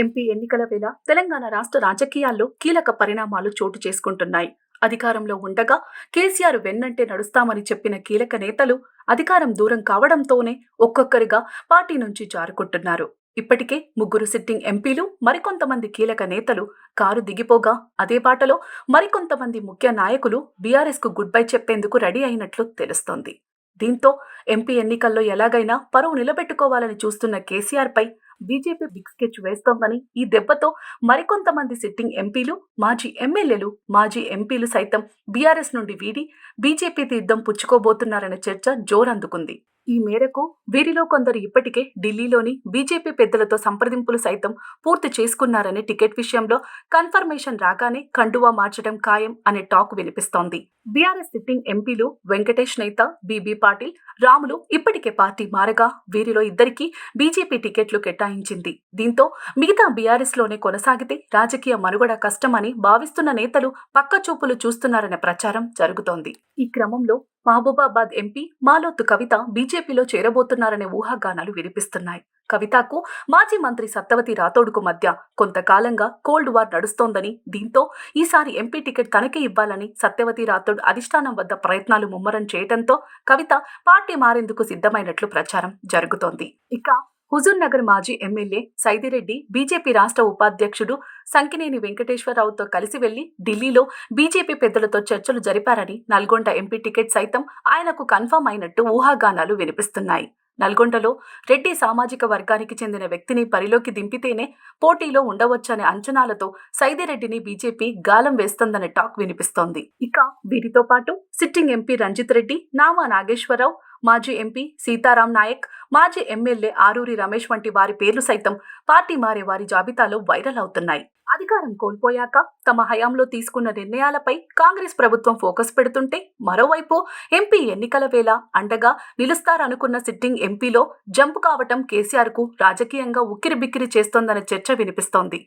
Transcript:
MP ఎన్నికల వేళ తెలంగాణ రాష్ట్ర రాజకీయాల్లో కీలక పరిణామాలు చోటు చేసుకుంటున్నాయి. అధికారంలో ఉండగా కేసీఆర్ వెన్నంటే నడుస్తామని చెప్పిన కీలక నేతలు అధికారం దూరం కావడంతోనే ఒక్కొక్కరిగా పార్టీ నుంచి జారుకుంటున్నారు. ఇప్పటికే ముగ్గురు సిట్టింగ్ ఎంపీలు మరికొంతమంది కీలక నేతలు కారు దిగిపోగా అదే బాటలో మరికొంతమంది ముఖ్య నాయకులు బీఆర్ఎస్కు గుడ్ బై చెప్పేందుకు రెడీ అయినట్లు తెలుస్తోంది. దీంతో ఎంపీ ఎన్నికల్లో ఎలాగైనా పరువు నిలబెట్టుకోవాలని చూస్తున్న కేసీఆర్ పై బీజేపీ బిగ్ స్కెచ్ వేస్తోందని ఈ దెబ్బతో మరికొంతమంది సిట్టింగ్ ఎంపీలు మాజీ ఎమ్మెల్యేలు మాజీ ఎంపీలు సైతం బీఆర్ఎస్ నుండి వీడి బీజేపీ తీర్థం పుచ్చుకోబోతున్నారనే చర్చ జోరందుకుంది. ఈ మేరకు వీరిలో కొందరు ఇప్పటికే ఢిల్లీలోని బీజేపీ పెద్దలతో సంప్రదింపులు సైతం పూర్తి చేసుకున్నారని టికెట్ విషయంలో కన్ఫర్మేషన్ రాగానే కండువా మార్చడం ఖాయం అనే టాక్ వినిపిస్తోంది. బీఆర్ఎస్ సిట్టింగ్ ఎంపీలు వెంకటేష్ నేత బీబీ పాటిల్ రాములు ఇప్పటికే పార్టీ మారగా వీరిలో ఇద్దరికి బీజేపీ టికెట్లు కేటాయించింది. దీంతో మిగతా బీఆర్ఎస్లోనే కొనసాగితే రాజకీయ మనుగడ కష్టమని భావిస్తున్న నేతలు పక్కచూపులు చూస్తున్నారనే ప్రచారం జరుగుతోంది. ఈ క్రమంలో మహబూబాబాద్ ఎంపీ మాలోతు కవిత బీజేపీలో చేరబోతున్నారనే ఊహాగానాలు వినిపిస్తున్నాయి. కవితకు మాజీ మంత్రి సత్తవతి రాథోడ్కు మధ్య కొంతకాలంగా కోల్డ్ వార్ నడుస్తోందని దీంతో ఈసారి ఎంపీ టికెట్ తనకే ఇవ్వాలని సత్యవతి రాథోడ్ అధిష్టానం వద్ద ప్రయత్నాలు ముమ్మరం చేయడంతో కవిత పార్టీ మారేందుకు సిద్ధమైనట్లు ప్రచారం జరుగుతోంది. ఇక హుజూర్నగర్ మాజీ ఎమ్మెల్యే సైదిరెడ్డి బీజేపీ రాష్ట్ర ఉపాధ్యక్షుడు సంకినేని వెంకటేశ్వరరావుతో కలిసి వెళ్ళి ఢిల్లీలో బీజేపీ పెద్దలతో చర్చలు జరిపారని నల్గొండ ఎంపీ టికెట్ సైతం ఆయనకు కన్ఫర్మ్ అయినట్టు ఊహాగానాలు వినిపిస్తున్నాయి. నల్గొండలో రెడ్డి సామాజిక వర్గానికి చెందిన వ్యక్తిని పరిలోకి దింపితేనే పోటీలో ఉండవచ్చనే అంచనాలతో సైదిరెడ్డిని బీజేపీ గాలం వేస్తోందనే టాక్ వినిపిస్తోంది. ఇక వీటితో పాటు సిట్టింగ్ ఎంపీ రంజిత్ రెడ్డి నామా నాగేశ్వరరావు మాజీ ఎంపీ సీతారాం నాయక్ మాజీ ఎమ్మెల్యే ఆరూరి రమేష్ వంటి వారి పేర్లు సైతం పార్టీ మారే వారి జాబితాలో వైరల్ అవుతున్నాయి. అధికారం కోల్పోయాక తమ హయాంలో తీసుకున్న నిర్ణయాలపై కాంగ్రెస్ ప్రభుత్వం ఫోకస్ పెడుతుంటే మరోవైపు ఎంపీ ఎన్నికల వేళ అండగా నిలుస్తారనుకున్న సిట్టింగ్ ఎంపీలో జంప్ కావటం కేసీఆర్కు రాజకీయంగా ఉక్కిరిబిక్కిరి చేస్తోందనే చర్చ వినిపిస్తోంది.